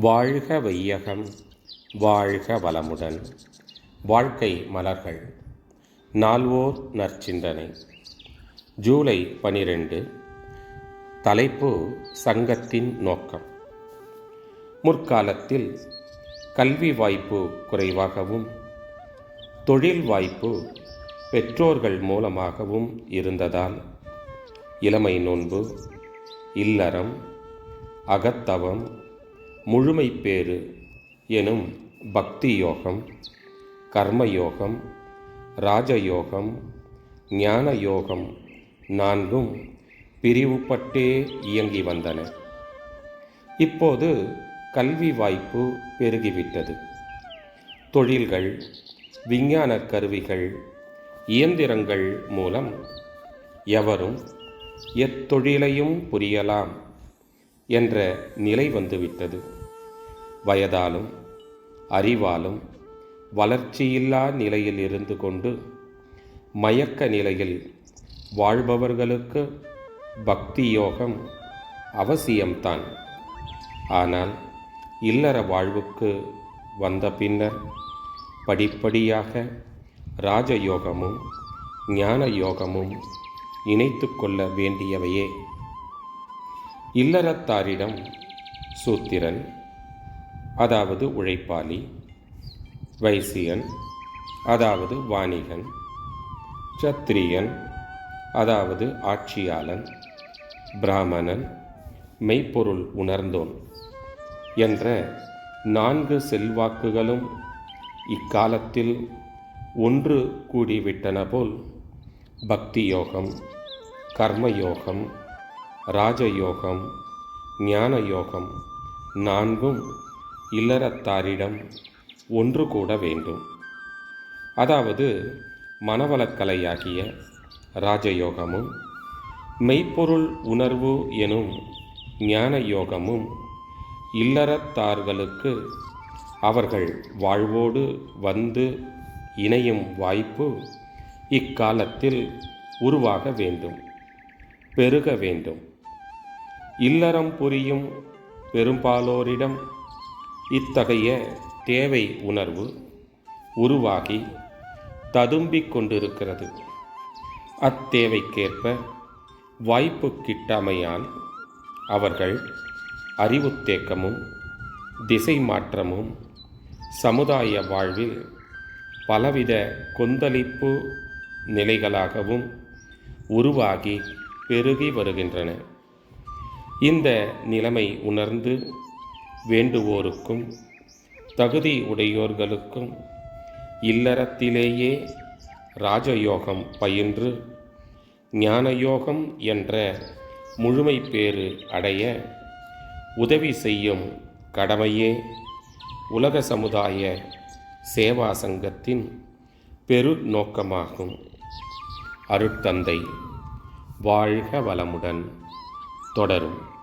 வாழ்க வையகம் வாழ்க வளமுடன். வாழ்க்கை மலர்கள் நால்வோர் நற்சிந்தனை. ஜூலை பனிரெண்டு தலைப்பு சங்கத்தின் நோக்கம். முற்காலத்தில் கல்வி வாய்ப்பு குறைவாகவும் தொழில் வாய்ப்பு பெற்றோர்கள் மூலமாகவும் இருந்ததால் இளமை நோன்பு இல்லறம் அகத்தவம் முழுமைப்பேறு எனும் பக்தி யோகம் கர்மயோகம் ராஜயோகம் ஞான யோகம் நான்கும் பிரிவுபட்டே இயங்கி வந்தன. இப்போது கல்வி வாய்ப்பு பெருகிவிட்டது. தொழில்கள் விஞ்ஞான கருவிகள் இயந்திரங்கள் மூலம் எவரும் எத்தொழிலையும் புரியலாம் என்ற நிலை வந்துவிட்டது. வயதாலும் அறிவாலும் வளர்ச்சியில்லா நிலையில் இருந்து கொண்டு மயக்க நிலையில் வாழ்பவர்களுக்கு பக்தி யோகம் அவசியம்தான். ஆனால் இல்லற வாழ்வுக்கு வந்த பின்னர் படிப்படியாக ராஜயோகமும் ஞான யோகமும் இணைத்து கொள்ள வேண்டியவையே. இல்லறத்தாரிடம் சூத்திரன் அதாவது உழைப்பாளி வைசியன் அதாவது வாணிகன் சத்திரியன் அதாவது ஆட்சியாளன் பிராமணன் மெய்ப்பொருள் உணர்ந்தோன் என்ற நான்கு செல்வாக்குகளும் இக்காலத்தில் ஒன்று கூடிவிட்டன போல் பக்தி யோகம் கர்மயோகம் ராஜயோகம் ஞான யோகம் நான்கும் இல்லறத்தாரிடம் ஒன்று கூட வேண்டும். அதாவது மனவளக்கலையாகிய ராஜயோகமும் மெய்ப்பொருள் உணர்வு எனும் ஞான யோகமும் இல்லறத்தார்களுக்கு அவர்கள் வாழ்வோடு வந்து இணையும் வாய்ப்பு இக்காலத்தில் உருவாக வேண்டும் பெருக வேண்டும். இல்லறம் புரியும் பெரும்பாலோரிடம் இத்தகைய தேவை உணர்வு உருவாகி ததும்பிக் கொண்டிருக்கிறது. அத்தேவைக்கேற்ப வாய்ப்பு கிட்டாமையால் அவர்கள் அறிவுத்தேக்கமும் திசை மாற்றமும் சமுதாய வாழ்வில் பலவித கொந்தளிப்பு நிலைகளாகவும் உருவாகி பெருகி வருகின்றன. இந்த நிலைமை உணர்ந்து வேண்டுவோருக்கும் தகுதி உடையோர்களுக்கும் இல்லறத்திலேயே ராஜயோகம் பயின்று ஞானயோகம் என்ற முழுமை பேறு அடைய உதவி செய்யும் கடமையே உலக சமுதாய சேவா சங்கத்தின் பெரு நோக்கமாகும் அருட்தந்தை வாழ்க வளமுடன் தொடரும்.